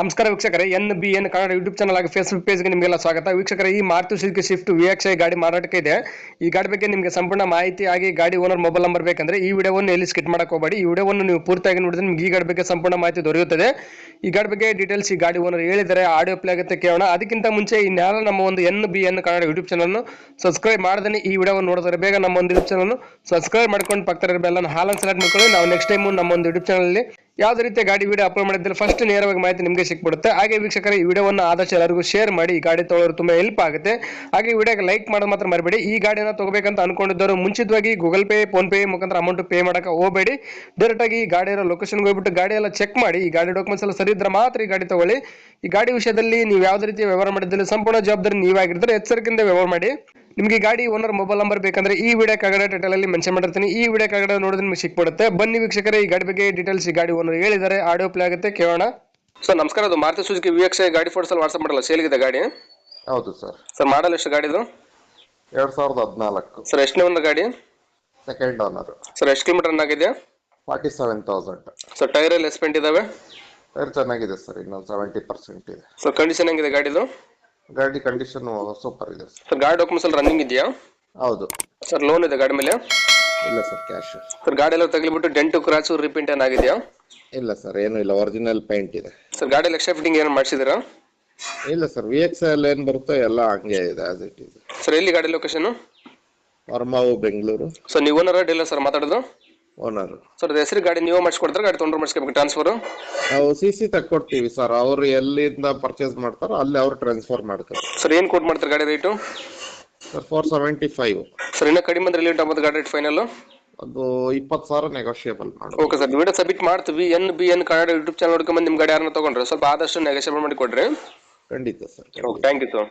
ನಮಸ್ಕಾರ ವೀಕ್ಷಕರೇ, N B N Kannada YouTube channel ಆಗಿ ಫೇಸ್ಬುಕ್ ಪೇಜ್ಗೆ ನಿಮಗೆಲ್ಲ ಸ್ವಾಗತ. ವೀಕ್ಷಕರೇ, ಈ Maruti Swift V X I ಗಾಡಿ ಮಾರಾಟಕ್ಕೆ ಇದೆ. ಈ ಗಾಡಿ ಬಗ್ಗೆ ನಿಮಗೆ ಸಂಪೂರ್ಣ ಮಾಹಿತಿ ಆಗಿ ಗಾಡಿ ಓನರ್ ಮೊಬೈಲ್ ನಂಬರ್ ಬೇಕಂದ್ರೆ ಈ ವಿಡಿಯೋವನ್ನು ಎಲ್ಲಿ ಸ್ಕಿಟ್ ಮಾಡಕ್ಕೆ ಹೋಗಬೇಡಿ. ಈ ವಿಡಿಯೋವನ್ನು ನೀವು ಪೂರ್ತಿಯಾಗಿ ನೋಡಿದ್ರೆ ನಿಮ್ಗೆ ಈ ಗಾಡಿ ಬಗ್ಗೆ ಸಂಪೂರ್ಣ ಮಾಹಿತಿ ದೊರೆಯುತ್ತದೆ. ಈ ಗಾಡಿ ಬಗ್ಗೆ ಡೀಟೇಲ್ಸ್ ಈ ಗಾಡಿ ಓನರ್ ಹೇಳಿದರೆ ಆಡಿಯೋ ಪ್ಲೇ ಆಗುತ್ತೆ ಕೇಳೋಣ. ಅದಕ್ಕಿಂತ ಮುಂಚೆ ಇನ್ಯಾರ ನಮ್ಮ ಒಂದು N B N Kannada YouTube channel subscribe ಮಾಡದೇ ಈ ವಿಡಿಯೋವನ್ನು ನೋಡಿದ್ರೆ ಬೇಗ ನಮ್ಮ ಒಂದು ಯೂಟ್ಯೂಬ್ ಚಾನಲ್ ಸಬ್ಸ್ಕ್ರೈಬ್ ಮಾಡ್ಕೊಂಡು ಪಕ್ಕದ ಬೆಲ್ಲ ಹಾಲನ್ನು ಸೆಲೆಕ್ಟ್ ಮಾಡ್ಕೊಳ್ಳಿ. ನಾವು ನೆಕ್ಸ್ಟ್ ಟೈಮ್ ನಮ್ಮ ಒಂದು ಯೂಟ್ಯೂಬ್ ಚಾನಲ್ ಯಾವುದೇ ರೀತಿಯ ಗಾಡಿ ವಿಡಿಯೋ ಅಪ್ಲೋಡ್ ಮಾಡಿದ್ರೆ ಫಸ್ಟ್ ನೇರವಾಗಿ ಮಾಹಿತಿ ನಿಮಗೆ ಸಿಕ್ಬಿಡುತ್ತೆ. ಹಾಗೆ ವೀಕ್ಷಕರ, ಈ ವಿಡಿಯೋವನ್ನು ಆದಷ್ಟು ಎಲ್ಲರಿಗೂ ಶೇರ್ ಮಾಡಿ, ಈ ಗಾಡಿ ತೊಗೊಳ್ಳೋರು ತುಂಬಾ ಹೆಲ್ಪ್ ಆಗುತ್ತೆ. ಹಾಗೆ ವಿಡಿಯೋಗೆ ಲೈಕ್ ಮಾಡೋದು ಮಾತ್ರ ಮರಿಬೇಡಿ. ಈ ಗಾಡಿನ ತಗೋಬೇಕಂತ ಅನ್ಕೊಂಡಿದ್ದವರು ಮುಂಚಿತವಾಗಿ ಗೂಗಲ್ ಪೇ ಫೋನ್ ಪೇ ಮುಖಾಂತರ ಅಮೌಂಟ್ ಪೇ ಮಾಡೋಕೆ ಹೋಗಬೇಡಿ. ಡೈರೆಕ್ಟ್ ಆಗಿ ಈ ಗಾಡಿ ಇರೋ ಲೊಕೇಶನ್ಗೆ ಹೋಗ್ಬಿಟ್ಟು ಗಾಡಿ ಎಲ್ಲ ಚೆಕ್ ಮಾಡಿ, ಈ ಗಾಡಿ ಡಾಕ್ಯುಮೆಂಟ್ಸ್ ಎಲ್ಲ ಸರಿ ಇದ್ರೆ ಮಾತ್ರ ಈ ಗಾಡಿ ತಗೊಳ್ಳಿ. ಈ ಗಾಡಿ ವಿಷಯದಲ್ಲಿ ನೀವು ಯಾವುದೇ ರೀತಿಯ ವ್ಯವಹಾರ ಮಾಡಿದ್ರೆ ಸಂಪೂರ್ಣ ಜವಾಬ್ದಾರಿ ನೀವಾಗಿರ್ತಾರೆ. ಎಚ್ಚರಿಕೆಯಿಂದ ವ್ಯವಹಾರ ಮಾಡಿ. ನಿಮಗೆ ಗಾಡಿ ಓನರ್ ಮೊಬೈಲ್ ನಂಬರ್ ಬೇಕಂದ್ರೆ ಈ ವಿಡಿಯೋ ಕೆಳಗಡೆ ಟೈಟಲ್ ಅಲ್ಲಿ ಮೆನ್ಷನ್ ಮಾಡಿರ್ತೀನಿ. ಈ ವಿಡಿಯೋ ಕೆಳಗಡೆ ನೋಡಿದ್ರೆ ನಿಮಗೆ ಸಿಕ್ಬಿಡುತ್ತೆ. ಬನ್ನಿ ವೀಕ್ಷಕರೇ ಈ ಗಾಡಿ ಬಗ್ಗೆ ಡೀಟೇಲ್ಸ್ ಈ ಗಾಡಿ ಓನರ್ ಹೇಳಿದ್ದಾರೆ. ಆಡಿಯೋ ಪ್ಲೇ ಆಗುತ್ತೆ ಕೇಳೋಣ. ಸರ್ ನಮಸ್ಕಾರ ಅದು Maruti Suzuki V X I ಗಾಡಿ ಫೋಟೋಸ್ ಅಲ್ಲಿ ವಾಟ್ಸ್ಆಪ್ ಮಾಡಲ್ಲ ಸೇಲ್ಗಿದೆ ಗಾಡಿ? ಹೌದು ಸರ್. ಸರ್ ಮಾಡಲ್ ಎಷ್ಟು ಗಾಡಿದು ಎರಡು ಸಾವಿರದ ಹದಿನಾಲ್ಕು. ಸರ್ ಎಷ್ಟನೇ ಒಂದು ಗಾಡಿ? ಸೆಕೆಂಡ್ ಓನರ್ ಸರ್ ಎಷ್ಟು ಕಿಲೋಮೀಟರ್ ಆಗಿದೆ? Forty seven thousand sir tyre ಎಲ್ಲ ಎಸ್ಪೆಂಟ್ ಇದಾವೆ? ಟೈರ್ ಚೆನ್ನಾಗಿದೆ ಸರ್ ಇನ್ನೊಂದು ಸೆವೆಂಟಿ ಪರ್ಸೆಂಟ್ ಇದೆ. ಸರ್ ಕಂಡೀಷನ್ ಹೆಂಗಿದೆ ಗಾಡಿದು ಗಾಡಿ ಕಂಡೀಷನ್ ಸೂಪರ್ ಇದೆ ಸರ್ ಸರ್ ಗಾಡಿ ಡಾಕ್ಯುಮೆಂಟ್ಸ್ ಎಲ್ಲ ರನ್ನಿಂಗ್ ಇದೆಯಾ? ಹೌದು. ಸರ್ ಲೋನ್ ಇದೆ ಗಾಡಿ ಮೇಲೆ? ಇಲ್ಲ ಸರ್ ಕ್ಯಾಶ್ ಸರ್ ಗಾಡಿ ಎಲ್ಲ ತಗಲಿಬಿಟ್ಟು ಡೆಂಟು ಕ್ರಾಚು ರಿಪೇಂಟ್ ಏನಾಗಿದೆಯಾ ಇಲ್ಲ ಸರ್ ಏನು ಇಲ್ಲ ಒರಿಜಿನಲ್ ಪೇಂಟ್ ಇದೆ. ಸರ್ ಗಾಡಿ ಎಕ್ಸ್ಟ್ರಾ ಫಿಟ್ಟಿಂಗ್ ಏನು ಮಾಡಿಸಿದಿರಾ ಇಲ್ಲ ಸರ್ ವಿ ಎಕ್ಸ್ ಎಲ್ ಏನು ಬರುತ್ತೋ ಎಲ್ಲ ಹಂಗೆ ಇದೆ ಆಸ್ ಇಟ್ ಇದೆ ಸರ್ ಎಲ್ಲಿ ಗಾಡಿ ಲೊಕೇಶನ್ ವರ್ಮಾವು ಬೆಂಗಳೂರು. ಸರ್ ನೀವು ಓನರ್ ಡೀಲರ್ ಸರ್ ಮಾತಾಡೋದು? ಓನರ್ ಸರ್ ಹೆಸರು ಗಾಡಿ ನೀವು ಮಾಡಿಸ್ಕೊಡ್ತಾರೆ? ಗಾಡಿ ತೊಗೊಂಡ್ರು ಮಾಡಿಸ್ಕೋಬೇಕು. ಟ್ರಾನ್ಸ್ಫರ್ ನಾವು ಸಿ ಸಿ ತಕ್ಕೊಡ್ತೀವಿ ಸರ್ ಅವ್ರು ಎಲ್ಲಿಂದ ಪರ್ಚೇಸ್ ಮಾಡ್ತಾರೋ ಅಲ್ಲಿ ಅವ್ರು ಟ್ರಾನ್ಸ್ಫರ್ ಮಾಡ್ತಾರೆ. ಸರ್ ಏನು ಕೊಟ್ಟು ಮಾಡ್ತಾರೆ ಗಾಡಿ rate sir four seventy five sir ಇನ್ನೂ ಕಡಿಮೆ ಅಂದ್ರೆ ಎಲ್ಲಿ ಉಂಟು ಗಾಡಿ ರೇಟ್ ಫೈನಲ್ ಅದು ಇಪ್ಪತ್ತು ಸಾವಿರ ನೆಗೋಷಿಯೇಬಲ್ ಮಾಡಿ. ಓಕೆ ಸರ್ ವಿಡಿಯೋ ಸಬ್ಮಿಟ್ ಮಾಡ್ತೀವಿ. N B N Kannada YouTube channel ನೋಡ್ಕೊಂಡು ನಿಮ್ಮ ಗಾಡಿ ಯಾರನ್ನ ತೊಗೊಂಡ್ರೆ ಸ್ವಲ್ಪ ಆದಷ್ಟು ನೆಗೋಷಿಯೇಬಲ್ ಮಾಡಿ ಕೊಡ್ರಿ ಖಂಡಿತ sir okay thank you sir